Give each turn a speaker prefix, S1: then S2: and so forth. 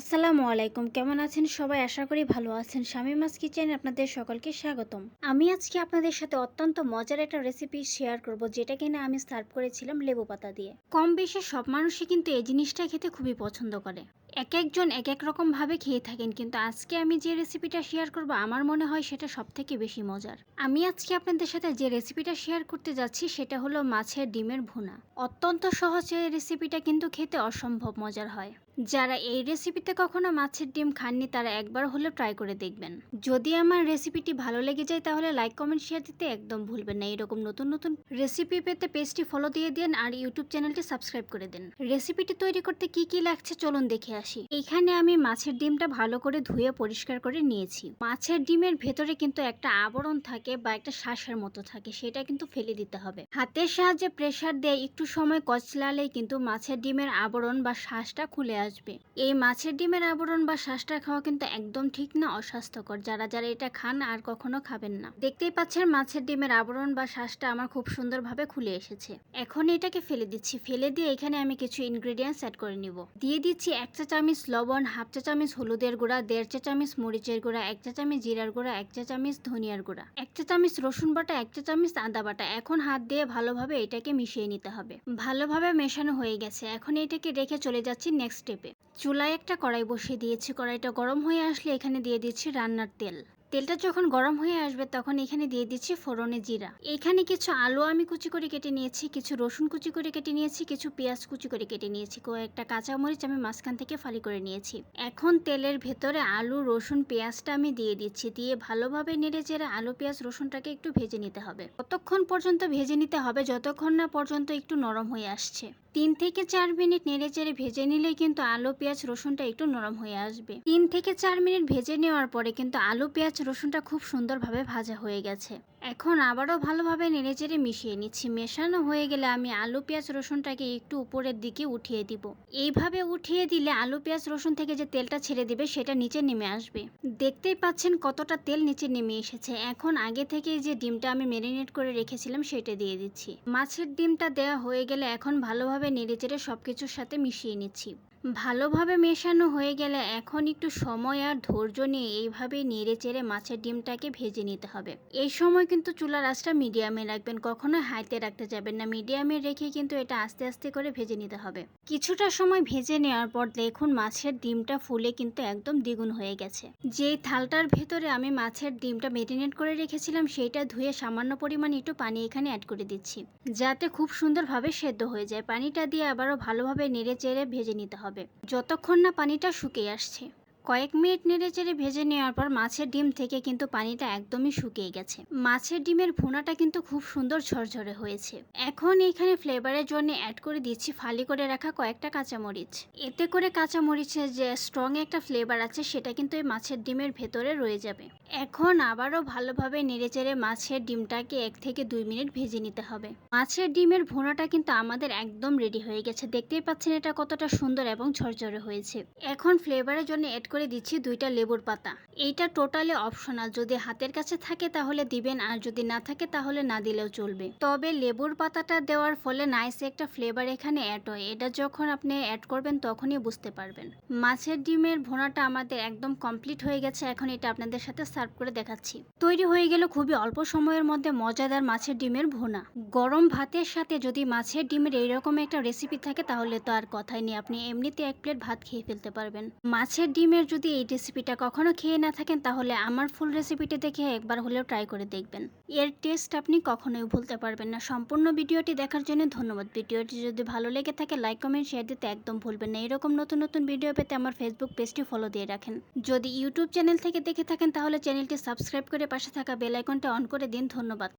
S1: আসসালামু আলাইকুম। কেমন আছেন সবাই? আশা করি ভালো আছেন। শামিমাস কিচেন আপনাদের সকলকে স্বাগতম। আমি আজকে আপনাদের সাথে অত্যন্ত মজার একটা রেসিপি শেয়ার করব, যেটা কিনা আমি সার্ভ করেছিলাম লেবু পাতা দিয়ে। কম বেশি সব মানুষই কিন্তু এই জিনিসটা খেতে খুবই পছন্দ করে। এক একজন এক এক রকম ভাবে খেয়ে থাকেন, কিন্তু আজকে আমি যে রেসিপিটা শেয়ার করব, আমার মনে হয় সেটা সব থেকে বেশি মজার। আমি আজকে আপনাদের সাথে যে রেসিপিটা শেয়ার করতে যাচ্ছি, সেটা হলো মাছের ডিমের ভুনা। অত্যন্ত সহজ এই রেসিপিটা কিন্তু খেতে অসম্ভব মজার হয়। যারা এই রেসিপিতে কখনো মাছের ডিম খাননি, তারা একবার হলেও ট্রাই করে দেখবেন। যদি আমার রেসিপিটি ভালো লেগে যায়, তাহলে লাইক কমেন্ট শেয়ার দিতে একদম ভুলবেন না। এরকম নতুন নতুন রেসিপি পেতে পেজটি ফলো দিয়ে দিন, আর ইউটিউব চ্যানেলটি সাবস্ক্রাইব করে দিন। রেসিপিটি তৈরি করতে কি কি লাগছে, চলুন দেখে আসি। এখানে আমি মাছের ডিমটা ভালো করে ধুয়ে পরিষ্কার করে নিয়েছি। মাছের ডিমের ভেতরে কিন্তু একটা আবরণ থাকে বা একটা শ্বাসের মতো থাকে, সেটা কিন্তু ফেলে দিতে হবে। হাতের সাহায্যে প্রেসার দিয়ে একটু সময় কচলালেই কিন্তু মাছের ডিমের আবরণ বা শ্বাসটা খুলে আসবে। এই মাছের ডিমের আবরণ বা শ্বাসটা খাওয়া কিন্তু একদম ঠিক না অস্বাস্থ্যকর, যারা যারা এটা খান আর কখনো খাবেন না। দেখতেই পাচ্ছেন মাছের ডিমের আবরণ বা শ্বাসটা আমার খুব সুন্দরভাবে খুলে এসেছে। এখন এটাকে ফেলে দিচ্ছি। ফেলে দিয়ে এখানে আমি কিছু ইনগ্রেডিয়েন্টস অ্যাড করে নিব। দিয়ে দিচ্ছি এক চা চামচ লবণ, হাফ চা চামচ হলুদের গুঁড়া, দেড় চা চামচ মরিচের গুঁড়া, এক চা চামচ জিরার গুঁড়া, এক চা চামচ ধনিয়ার গুঁড়া। এক চা চামচ রসুন বাটা, এক চা চামচ আদা বাটা। এখন হাত দিয়ে ভালোভাবে এটাকে মিশিয়ে নিতে হবে। ভালোভাবে মেশানো হয়ে গেছে। এখন এটাকে রেখে চলে যাচ্ছি নেক্সট স্টেপে চুলায় একটা কড়াই বসিয়ে দিয়েছি। কড়াইটা গরম হয়ে আসলে এখানে দিয়ে দিচ্ছি রান্নার তেল। তেলটা যখন গরম হয়ে আসবে তখন এখানে দিয়ে দিচ্ছি ফোড়নে জিরা। এখানে কিছু আলু আমি কুচি করে কেটে নিয়েছি, কিছু রসুন কুচি করে কেটে নিয়েছি, কিছু পেঁয়াজ কুচি করে কেটে নিয়েছি, কয়েকটা কাঁচামরিচ আমি মাঝখান থেকে ফালি করে নিয়েছি। এখন তেলের ভেতরে আলু, রসুন, পেঁয়াজটা আমি দিয়ে দিচ্ছি, দিয়ে ভালোভাবে নেড়ে চেড়ে আলু, পেঁয়াজ, রসুনটাকে একটু ভেজে নিতে হবে। ততক্ষণ পর্যন্ত ভেজে নিতে হবে, যতক্ষণ না পর্যন্ত একটু নরম হয়ে আসছে। তিন থেকে চার মিনিট নেড়ে চেড়ে ভেজে নিলে কিন্তু আলু, পেঁয়াজ, রসুনটা একটু নরম হয়ে আসবে। তিন থেকে চার মিনিট ভেজে নেওয়ার পরে কিন্তু আলু, পেঁয়াজ, রসুনটা খুব সুন্দরভাবে ভাজা হয়ে গেছে। এখন আবারও ভালোভাবে নেড়ে চেড়ে মিশিয়ে নিচ্ছি। মেশানো হয়ে গেলে আমি আলু, পেঁয়াজ, রসুনটাকে একটু উপরের দিকে উঠিয়ে দিব। এইভাবে উঠিয়ে দিলে আলু, পেঁয়াজ, রসুন থেকে যে তেলটা ছেড়ে দিবে সেটা নিচে নেমে আসবে। দেখতেই পাচ্ছেন কতটা তেল নিচে নেমে এসেছে। এখন আগে থেকে যে ডিমটা আমি ম্যারিনেট করে রেখেছিলাম সেটা দিয়ে দিচ্ছি। মাছের ডিমটা দেওয়া হয়ে গেলে এখন ভালোভাবে নেড়ে চেড়ে সবকিছুর সাথে মিশিয়ে নিচ্ছি। ভালোভাবে মেশানো হয়ে গেলে এখন একটু সময় আর ধৈর্য নিয়ে এইভাবে নেড়ে চেড়ে মাছের ডিমটাকে ভেজে নিতে হবে। এই সময় কিন্তু চুলার আঁচটা মিডিয়ামে রাখবেন কখনো হাইতে রাখতে যাবেন না। মিডিয়ামে রেখে কিন্তু এটা আস্তে আস্তে করে ভেজে নিতে হবে। কিছুটা সময় ভেজে নেওয়ার পর দেখুন মাছের ডিমটা ফুলে কিন্তু একদম দ্বিগুণ হয়ে গেছে। যেই থালটার ভেতরে আমি মাছের ডিমটা মেরিনেট করে রেখেছিলাম, সেইটা ধুয়ে সামান্য পরিমাণ একটু পানি এখানে অ্যাড করে দিচ্ছি। যাতে খুব সুন্দরভাবে সেদ্ধ হয়ে যায়। পানিটা দিয়ে আবারও ভালোভাবে নেড়ে চেড়ে ভেজে নিতে হবে। যতক্ষণ না পানিটা শুকিয়ে আসছে। কয়েক মিনিট নেড়েচেড়ে ভেজে নেওয়ার পর মাছের ডিম থেকে কিন্তু পানিটা একদমই শুকিয়ে গেছে। মাছের ডিমের ভুনাটা কিন্তু খুব সুন্দর ঝরঝরে হয়েছে। এখন এখানে ফ্লেভারের জন্য অ্যাড করে দিচ্ছি ফালি করে রাখা কয়েকটা কাঁচামরিচ। এতে করে কাঁচামরিচের যে স্ট্রং একটা ফ্লেভার আছে, সেটা কিন্তু এই মাছের ডিমের ভেতরে রয়ে যাবে। এখন আবারও ভালোভাবে নেড়েচেড়ে মাছের ডিমটাকে এক থেকে দুই মিনিট ভেজে নিতে হবে। মাছের ডিমের ভুনাটা কিন্তু আমাদের একদম রেডি হয়ে গেছে। দেখতেই পাচ্ছেন এটা কতটা সুন্দর এবং ঝরঝরে হয়েছে। এখন ফ্লেভারের জন্য অ্যাড করে দিচ্ছি দুইটা লেবুর পাতা। এইটা টোটালি অপশনাল যদি হাতের কাছে থাকে তাহলে দিবেন, আর যদি না থাকে তাহলে না দিলেও চলবে। তবে লেবুর পাতাটা দেওয়ার ফলে নাইস একটা ফ্লেভার এখানে অ্যাড হয়। এটা যখন আপনি অ্যাড করবেন তখনই বুঝতে পারবেন। মাছের ডিমের ভোনাটা আমাদের একদম কমপ্লিট হয়ে গেছে। এখন এটা আপনাদের সাথে সার্ভ করে দেখাচ্ছি। তৈরি হয়ে গেল খুবই অল্প সময়ের মধ্যে মজাদার মাছের ডিমের ভোনা। গরম ভাতের সাথে যদি মাছের ডিমের এইরকম একটা রেসিপি থাকে তাহলে তো আর কথাই নেই। আপনি এমনিতে এক প্লেট ভাত খেয়ে ফেলতে পারবেন। মাছের ডিমের যদি এই রেসিপিটা কখনো খেয়ে না থাকেন, তাহলে আমার ফুল রেসিপিটি দেখে একবার হলেও ট্রাই করে দেখবেন। এর টেস্ট আপনি কখনোই ভুলতে পারবেন না। সম্পূর্ণ ভিডিওটি দেখার জন্য ধন্যবাদ। ভিডিওটি যদি ভালো লেগে থাকে লাইক কমেন্ট শেয়ার দিতে একদম ভুলবেন না। এরকম নতুন নতুন ভিডিও পেতে আমার ফেসবুক পেজটি ফলো দিয়ে রাখেন। যদি ইউটিউব চ্যানেল থেকে দেখে থাকেন, তাহলে চ্যানেলটি সাবস্ক্রাইব করে পাশে থাকা বেল আইকনটা অন করে দিন। ধন্যবাদ।